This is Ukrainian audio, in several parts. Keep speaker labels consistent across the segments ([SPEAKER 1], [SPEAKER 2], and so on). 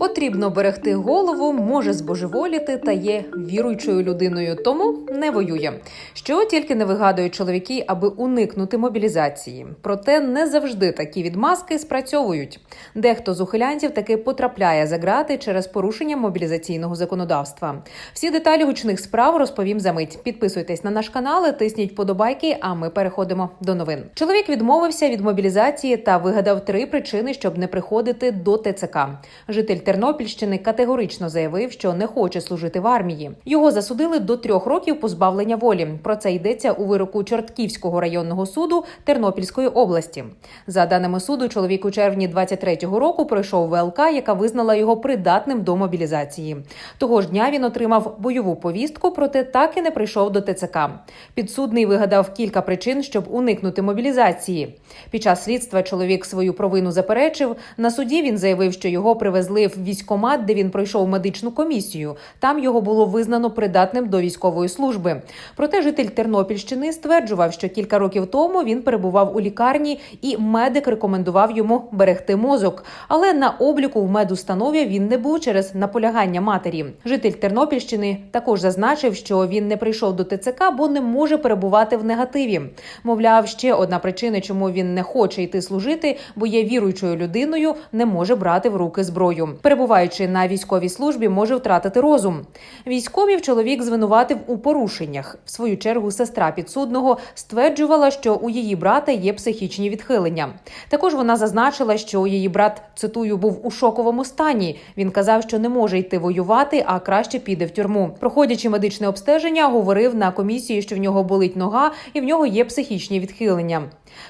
[SPEAKER 1] Потрібно берегти голову, може збожеволіти та є віруючою людиною, тому не воює. Що тільки не вигадують чоловіки, аби уникнути мобілізації. Проте не завжди такі відмазки спрацьовують. Дехто з ухилянтів таки потрапляє за грати через порушення мобілізаційного законодавства. Всі деталі гучних справ розповім за мить. Підписуйтесь на наш канал, тисніть подобайки. А ми переходимо до новин. Чоловік відмовився від мобілізації та вигадав три причини, щоб не приходити до ТЦК. Житель Тернопільщини категорично заявив, що не хоче служити в армії. Його засудили до трьох років позбавлення волі. Про це йдеться у вироку Чортківського районного суду Тернопільської області. За даними суду, чоловік у червні 23-го року пройшов ВЛК, яка визнала його придатним до мобілізації. Того ж дня він отримав бойову повістку, проте так і не прийшов до ТЦК. Підсудний вигадав кілька причин, щоб уникнути мобілізації. Під час слідства чоловік свою провину заперечив. На суді він заявив, що його привезли в військкомат, де він пройшов медичну комісію. Там його було визнано придатним до військової служби. Проте житель Тернопільщини стверджував, що кілька років тому він перебував у лікарні, і медик рекомендував йому берегти мозок. Але на обліку в медустанові він не був через наполягання матері. Житель Тернопільщини також зазначив, що він не прийшов до ТЦК, бо не може перебувати в негативі. Мовляв, ще одна причина, чому він не хоче йти служити, бо є віруючою людиною, не може брати в руки зброю. Перебуваючи на військовій службі, може втратити розум. Військовів чоловік звинуватив у порушеннях. В свою чергу сестра підсудного стверджувала, що у її брата є психічні відхилення. Також вона зазначила, що її брат цитую був у шоковому стані. Він казав, що не може йти воювати, а краще піде в тюрму. Проходячи медичне обстеження, говорив на комісії, що в нього болить нога і в нього є психічні відхилення.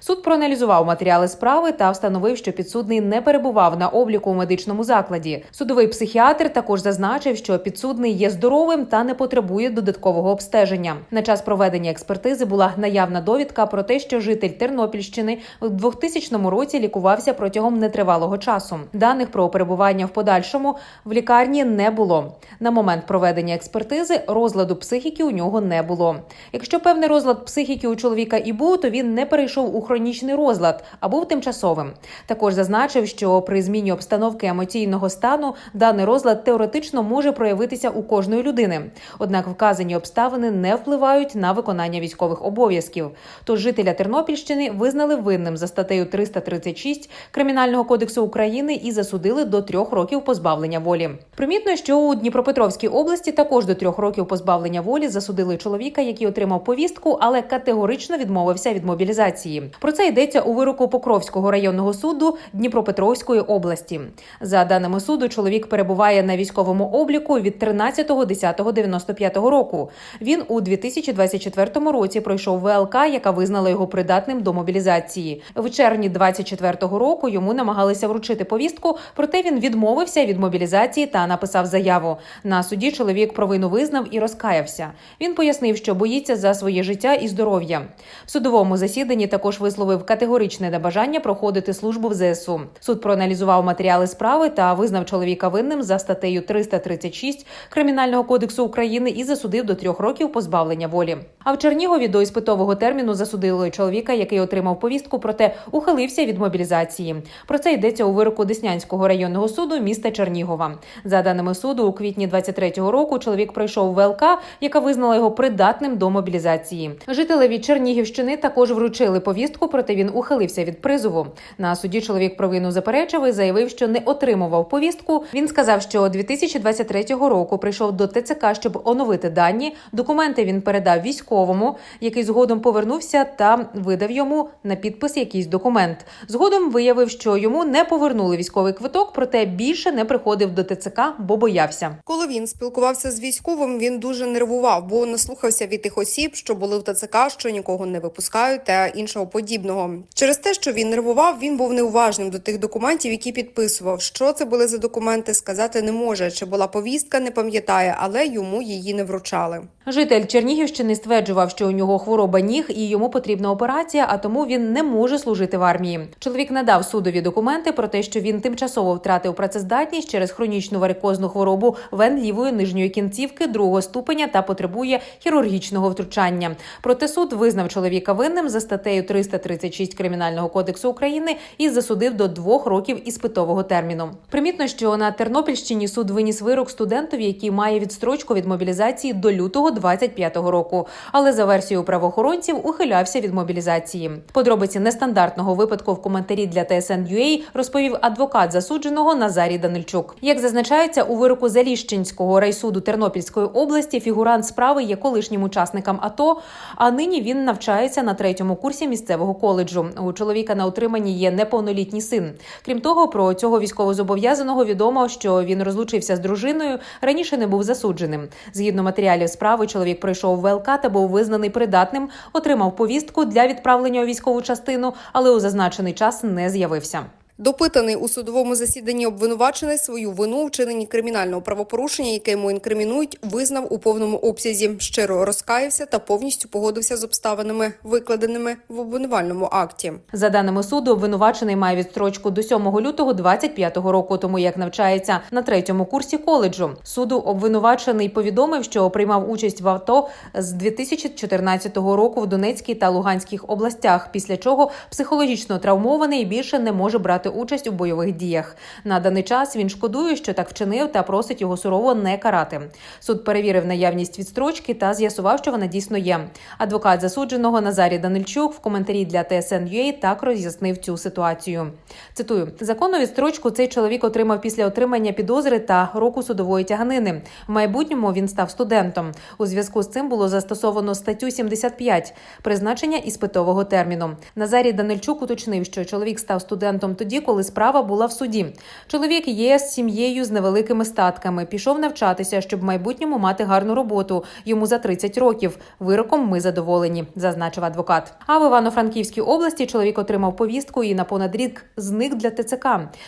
[SPEAKER 1] Суд проаналізував матеріали справи та встановив, що підсудний не перебував на обліку у медичному закладі. Судовий психіатр також зазначив, що підсудний є здоровим та не потребує додаткового обстеження. На час проведення експертизи була наявна довідка про те, що житель Тернопільщини у 2000 році лікувався протягом нетривалого часу. Даних про перебування в подальшому в лікарні не було. На момент проведення експертизи розладу психіки у нього не було. Якщо певний розлад психіки у чоловіка і був, то він не перейшов у хронічний розлад, а був тимчасовим. Також зазначив, що при зміні обстановки емоційного стану даний розлад теоретично може проявитися у кожної людини. Однак вказані обставини не впливають на виконання військових обов'язків. Тож жителя Тернопільщини визнали винним за статтею 336 Кримінального кодексу України і засудили до трьох років позбавлення волі. Примітно, що у Дніпропетровській області також до трьох років позбавлення волі засудили чоловіка, який отримав повістку, але категорично відмовився від мобілізації. Про це йдеться у вироку Покровського районного суду Дніпропетровської області. За даними суду, чоловік перебуває на військовому обліку від 13.10.95 року. Він у 2024 році пройшов ВЛК, яка визнала його придатним до мобілізації. В червні 2024 року йому намагалися вручити повістку, проте він відмовився від мобілізації та написав заяву. На суді чоловік провину визнав і розкаявся. Він пояснив, що боїться за своє життя і здоров'я. В судовому засіданні також висловив категоричне небажання проходити службу в ЗСУ. Суд проаналізував матеріали справи та визнав чоловіка винним за статтею 336 Кримінального кодексу України і засудив до трьох років позбавлення волі. А в Чернігові до іспитового терміну засудили чоловіка, який отримав повістку, проте ухилився від мобілізації. Про це йдеться у вироку Деснянського районного суду міста Чернігова. За даними суду, у квітні 23-го року чоловік пройшов ВЛК, яка визнала його придатним до мобілізації. Жителеві Чернігівщини також вручили повістку, проте він ухилився від призову. На суді чоловік провину заперечив і заявив, що не отримував повістку. Він сказав, що 2023 року прийшов до ТЦК, щоб оновити дані. Документи він передав військовому, який згодом повернувся та видав йому на підпис якийсь документ. Згодом виявив, що йому не повернули військовий квиток, проте більше не приходив до ТЦК, бо боявся.
[SPEAKER 2] Коли він спілкувався з військовим, він дуже нервував, бо наслухався від тих осіб, що були в ТЦК, що нікого не випускають та іншого подібного. Через те, що він нервував, він був неуважним до тих документів, які підписував. Що це були за документи, сказати не може. Чи була повістка, не пам'ятає, але йому її не вручали.
[SPEAKER 1] Житель Чернігівщини стверджував, що у нього хвороба ніг і йому потрібна операція, а тому він не може служити в армії. Чоловік надав судові документи про те, що він тимчасово втратив працездатність через хронічну варикозну хворобу вен лівої нижньої кінцівки другого ступеня та потребує хірургічного втручання. Проте суд визнав чоловіка винним за статтею 336 кримінального кодексу України і засудив до двох років іспитового терміну. Примітно, що на Тернопільщині суд виніс вирок студентові, який має відстрочку від мобілізації до лютого 25-го року, але за версією правоохоронців ухилявся від мобілізації. Подробиці нестандартного випадку в коментарі для TSN.ua розповів адвокат засудженого Назарій Данильчук. Як зазначається у вироку Заліщинського райсуду Тернопільської області, фігурант справи є колишнім учасником АТО, а нині він навчається на третьому курсі місцевого коледжу. У чоловіка на утриманні є неповнолітній син. Крім того, про цього військовозобов'язаного відомо, що він розлучився з дружиною, раніше не був засудженим. Згідно матеріалів справи, чоловік пройшов ВЛК та був визнаний придатним, отримав повістку для відправлення у військову частину, але у зазначений час не з'явився.
[SPEAKER 2] Допитаний у судовому засіданні обвинувачений свою вину у вчиненні кримінального правопорушення, яке йому інкримінують, визнав у повному обсязі, щиро розкаявся та повністю погодився з обставинами, викладеними в обвинувальному акті.
[SPEAKER 1] За даними суду, обвинувачений має відстрочку до 7 лютого 25-го року, тому як навчається на третьому курсі коледжу. Суду обвинувачений повідомив, що приймав участь в АТО з 2014 року в Донецькій та Луганських областях, після чого психологічно травмований і більше не може брати участь у бойових діях. На даний час він шкодує, що так вчинив, та просить його сурово не карати. Суд перевірив наявність відстрочки та з'ясував, що вона дійсно є. Адвокат засудженого Назарій Данильчук в коментарі для TSN.ua так роз'яснив цю ситуацію. Цитую: законну відстрочку цей чоловік отримав після отримання підозри та року судової тяганини. В майбутньому він став студентом. У зв'язку з цим було застосовано статтю 75 – призначення іспитового терміну. Назарій Данильчук уточнив, що чоловік став студентом тоді, коли справа була в суді. Чоловік є з сім'єю з невеликими статками. Пішов навчатися, щоб в майбутньому мати гарну роботу. Йому за 30 років. Вироком ми задоволені, зазначив адвокат. А в Івано-Франківській області чоловік отримав повістку і на понад рік зник для ТЦК.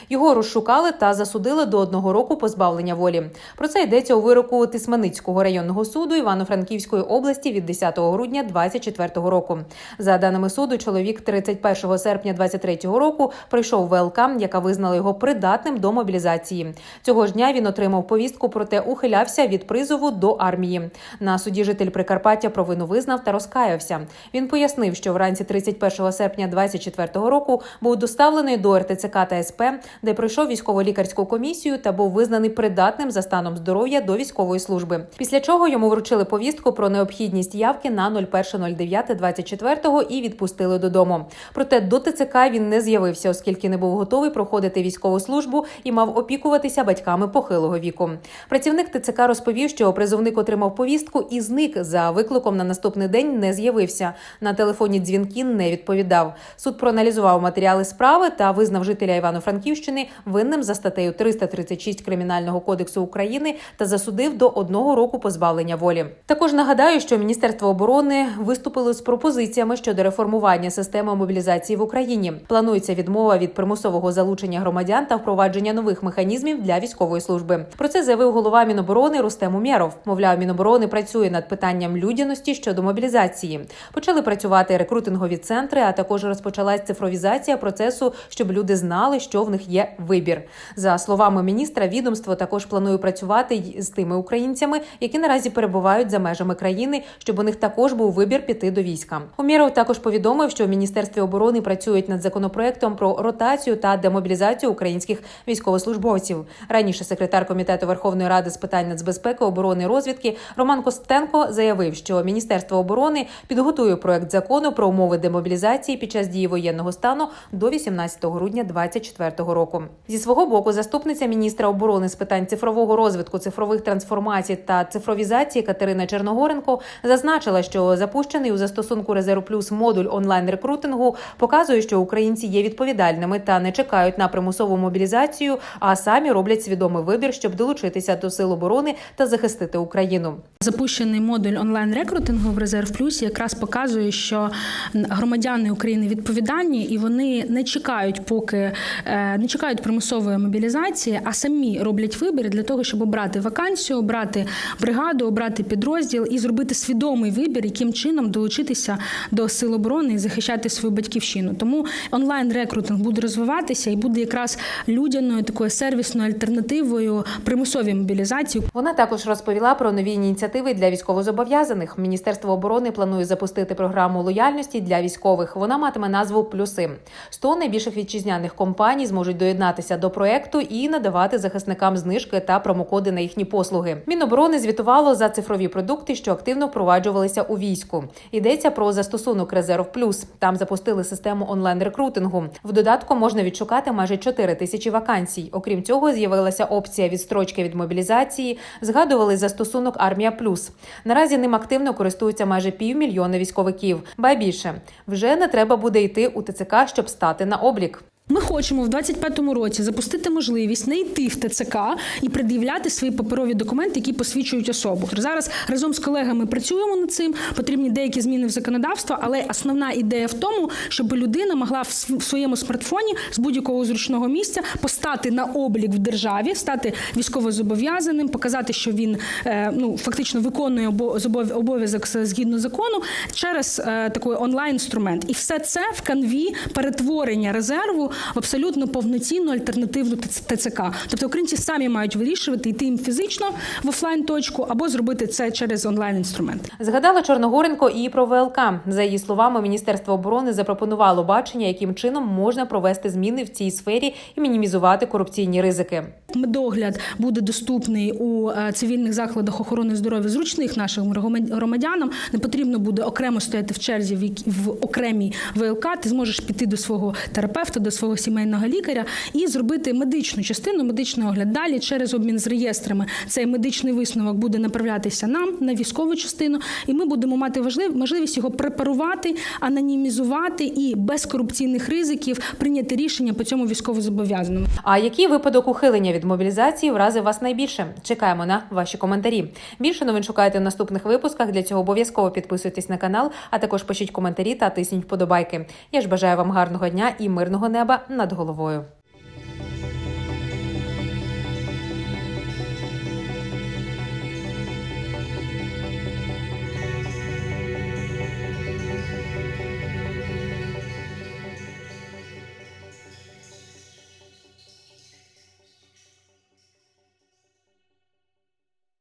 [SPEAKER 1] Його розшукали та засудили до одного року позбавлення волі. Про це йдеться у вироку Тисманицького районного суду Івано-Франківської області від 10 грудня 2024 року. За даними суду, чоловік 31 серпня 2023 року пройшов ВЛК, яка визнала його придатним до мобілізації. Цього ж дня він отримав повістку, проте ухилявся від призову до армії. На суді житель Прикарпаття провину визнав та розкаявся. Він пояснив, що вранці 31 серпня 2024 року був доставлений до РТЦК та СП, де пройшов військово-лікарську комісію та був визнаний придатним за станом здоров'я до військової служби. Після чого йому вручили повістку про необхідність явки на 01.09.24 і відпустили додому. Проте до ТЦК він не з'явився, оскільки не був готовий проходити військову службу і мав опікуватися батьками похилого віку. Працівник ТЦК розповів, що призовник отримав повістку і зник за викликом на наступний день не з'явився. На телефонні дзвінки не відповідав. Суд проаналізував матеріали справи та визнав жителя Івано-Франківщини винним за статтею 336 Кримінального кодексу України та засудив до одного року позбавлення волі. Також нагадаю, що Міністерство оборони виступило з пропозиціями щодо реформування системи мобілізації в Україні. Планується відмова від примусового залучення громадян та впровадження нових механізмів для військової служби. Про це заявив голова Міноборони Рустем Умєров. Мовляв, Міноборони працює над питанням людяності щодо мобілізації. Почали працювати рекрутингові центри, а також розпочалась цифровізація процесу, щоб люди знали, що в них є вибір. За словами міністра, відомство також планує працювати з тими українцями, які наразі перебувають за межами країни, щоб у них також був вибір піти до війська. Умєров також повідомив, що в міністерстві оборони працюють над законопроектом про ротацію та демобілізацію українських військовослужбовців. Раніше секретар комітету Верховної Ради з питань нацбезпеки, оборони і розвідки Роман Костенко заявив, що Міністерство оборони підготує проект закону про умови демобілізації під час дії воєнного стану до 18 грудня 2024 року. Зі свого боку, заступниця міністра оборони з питань цифрового розвитку, цифрових трансформацій та цифровізації Катерина Черногоренко зазначила, що запущений у застосунку Резерв Плюс модуль онлайн рекрутингу показує, що українці є відповідальними та не чекають на примусову мобілізацію, а самі роблять свідомий вибір, щоб долучитися до сил оборони та захистити Україну.
[SPEAKER 3] Запущений модуль онлайн рекрутингу в резерв плюс якраз показує, що громадяни України відповідальні і вони не чекають, поки е, не чекають примусової мобілізації, а самі роблять вибір для того, щоб обрати вакансію, обрати бригаду, обрати підрозділ і зробити свідомий вибір, яким чином долучитися до сил оборони і захищати свою батьківщину. Тому онлайн рекрутинг буде розвиватися розвиватися і буде якраз людяною такою сервісною альтернативою примусовій мобілізації.
[SPEAKER 1] Вона також розповіла про нові ініціативи для військовозобов'язаних. Міністерство оборони планує запустити програму лояльності для військових. Вона матиме назву Плюси. 100 найбільших вітчизняних компаній зможуть доєднатися до проекту і надавати захисникам знижки та промокоди на їхні послуги. Міноборони звітувало за цифрові продукти, що активно впроваджувалися у війську. Йдеться про застосунок Резерв Плюс. Там запустили систему онлайн рекрутингу. В додатку можна відшукати майже 4 тисячі вакансій. Окрім цього, з'явилася опція відстрочки від мобілізації. Згадували застосунок Армія Плюс. Наразі ним активно користуються майже півмільйона військовиків. Ба більше вже не треба буде йти у ТЦК, щоб стати на облік.
[SPEAKER 3] Ми хочемо в 25-му році запустити можливість не йти в ТЦК і пред'являти свої паперові документи, які посвідчують особу. Зараз разом з колегами працюємо над цим. Потрібні деякі зміни в законодавство, але основна ідея в тому, щоб людина могла в своєму смартфоні з будь-якого зручного місця постати на облік в державі, стати військовозобов'язаним, показати, що він е, ну фактично виконує обо- обов'язок згідно закону через е, такий онлайн інструмент. І все це в канві перетворення резерву в абсолютно повноцінну альтернативну ТЦ- ТЦК. Тобто українці самі мають вирішувати йти їм фізично в офлайн точку або зробити це через онлайн інструмент.
[SPEAKER 1] Згадала Чорногоренко і про ВЛК. За її словами, Міністерство оборони запропонувало бачення, яким чином можна провести зміни в цій сфері і мінімізувати корупційні ризики.
[SPEAKER 3] Медогляд буде доступний у е, цивільних закладах охорони здоров'я зручних нашим громадянам. Не потрібно буде окремо стояти в черзі в, в окремій ВЛК. Ти зможеш піти до свого терапевта, до свого сімейного лікаря і зробити медичну частину, медичний огляд. Далі через обмін з реєстрами цей медичний висновок буде направлятися нам на військову частину, і ми будемо мати важлив- можливість його препарувати, анонімізувати і без корупційних ризиків прийняти рішення по цьому військовозобов'язаному.
[SPEAKER 1] А який випадок ухилення від мобілізації вразив вас найбільше? Чекаємо на ваші коментарі. Більше новин шукайте в наступних випусках. Для цього обов'язково підписуйтесь на канал, а також пишіть коментарі та тисніть вподобайки. Я ж бажаю вам гарного дня і мирного неба над головою.